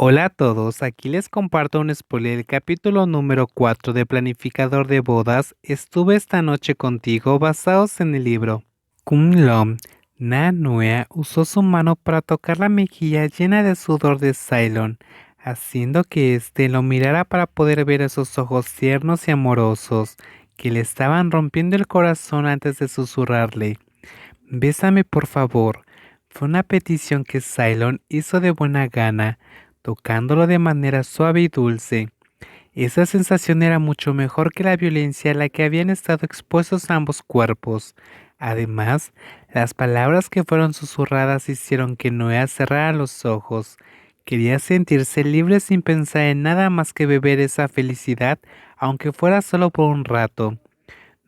Hola a todos, aquí les comparto un spoiler del capítulo número 4 de Planificador de Bodas. Estuve esta noche contigo basados en el libro. Kunlom, Nanue usó su mano para tocar la mejilla llena de sudor de Cylon, haciendo que éste lo mirara para poder ver esos ojos tiernos y amorosos que le estaban rompiendo el corazón antes de susurrarle. Bésame por favor. Fue una petición que Cylon hizo de buena gana, tocándolo de manera suave y dulce. Esa sensación era mucho mejor que la violencia a la que habían estado expuestos ambos cuerpos. Además, las palabras que fueron susurradas hicieron que Noé cerrara los ojos. Quería sentirse libre sin pensar en nada más que beber esa felicidad, aunque fuera solo por un rato.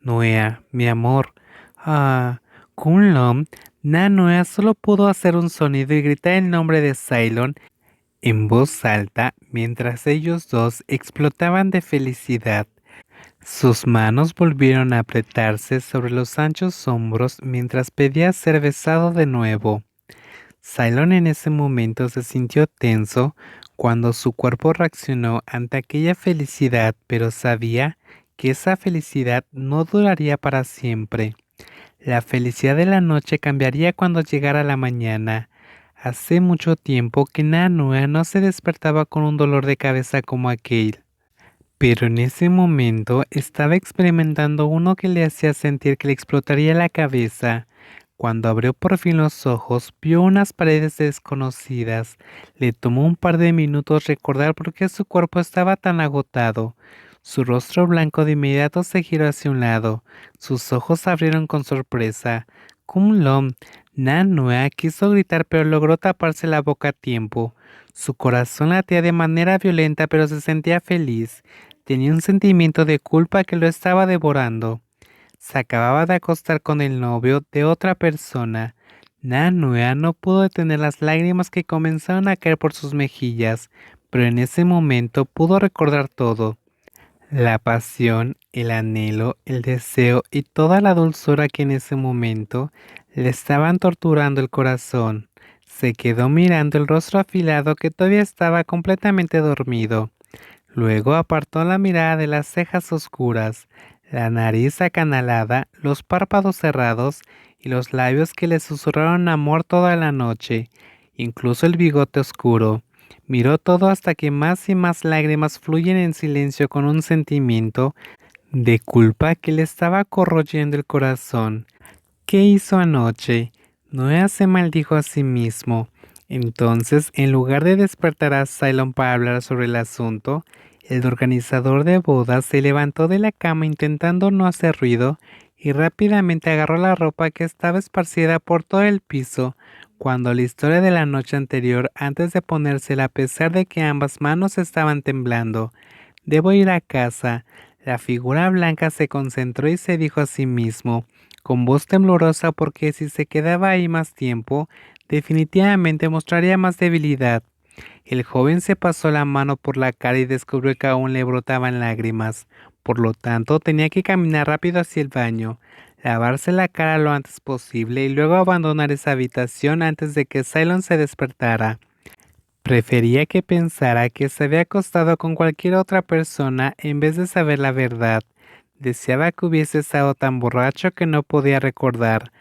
Noea, mi amor. Ah, Kunlom. Noea solo pudo hacer un sonido y gritar el nombre de Cylon en voz alta mientras ellos dos explotaban de felicidad. Sus manos volvieron a apretarse sobre los anchos hombros mientras pedía ser besado de nuevo. Cylon en ese momento se sintió tenso cuando su cuerpo reaccionó ante aquella felicidad, pero sabía que esa felicidad no duraría para siempre. La felicidad de la noche cambiaría cuando llegara la mañana. Hace mucho tiempo que Nanua no se despertaba con un dolor de cabeza como aquel. Pero en ese momento estaba experimentando uno que le hacía sentir que le explotaría la cabeza. Cuando abrió por fin los ojos, vio unas paredes desconocidas. Le tomó un par de minutos recordar por qué su cuerpo estaba tan agotado. Su rostro blanco de inmediato se giró hacia un lado. Sus ojos abrieron con sorpresa. Cum Lom, quiso gritar pero logró taparse la boca a tiempo. Su corazón latía de manera violenta pero se sentía feliz. Tenía un sentimiento de culpa que lo estaba devorando. Se acababa de acostar con el novio de otra persona. Nanua no pudo detener las lágrimas que comenzaron a caer por sus mejillas, pero en ese momento pudo recordar todo. La pasión, el anhelo, el deseo y toda la dulzura que en ese momento le estaban torturando el corazón. Se quedó mirando el rostro afilado que todavía estaba completamente dormido. Luego apartó la mirada de las cejas oscuras, la nariz acanalada, los párpados cerrados y los labios que le susurraron amor toda la noche, incluso el bigote oscuro. Miró todo hasta que más y más lágrimas fluyen en silencio con un sentimiento de culpa que le estaba corroyendo el corazón. ¿Qué hizo anoche? Noé se maldijo a sí mismo. Entonces, en lugar de despertar a Cylon para hablar sobre el asunto, el organizador de bodas se levantó de la cama intentando no hacer ruido y rápidamente agarró la ropa que estaba esparcida por todo el piso cuando la historia de la noche anterior antes de ponérsela a pesar de que ambas manos estaban temblando. Debo ir a casa. La figura blanca se concentró y se dijo a sí mismo, con voz temblorosa porque si se quedaba ahí más tiempo, definitivamente mostraría más debilidad. El joven se pasó la mano por la cara y descubrió que aún le brotaban lágrimas. Por lo tanto, tenía que caminar rápido hacia el baño, lavarse la cara lo antes posible y luego abandonar esa habitación antes de que Cylon se despertara. Prefería que pensara que se había acostado con cualquier otra persona en vez de saber la verdad. Deseaba que hubiese estado tan borracho que no podía recordar.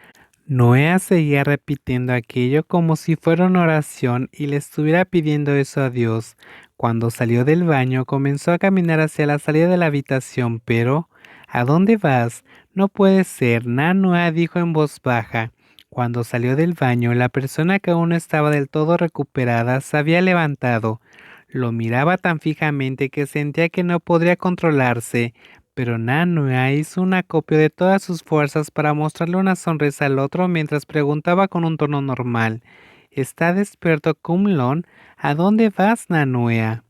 Noé seguía repitiendo aquello como si fuera una oración y le estuviera pidiendo eso a Dios. Cuando salió del baño comenzó a caminar hacia la salida de la habitación, pero ¿A dónde vas? No puede ser, Noé dijo en voz baja. Cuando salió del baño, la persona que aún no estaba del todo recuperada se había levantado. Lo miraba tan fijamente que sentía que no podría controlarse pero Nanua hizo un acopio de todas sus fuerzas para mostrarle una sonrisa al otro mientras preguntaba con un tono normal. ¿Está despierto Kumlon? ¿A dónde vas, Nanua?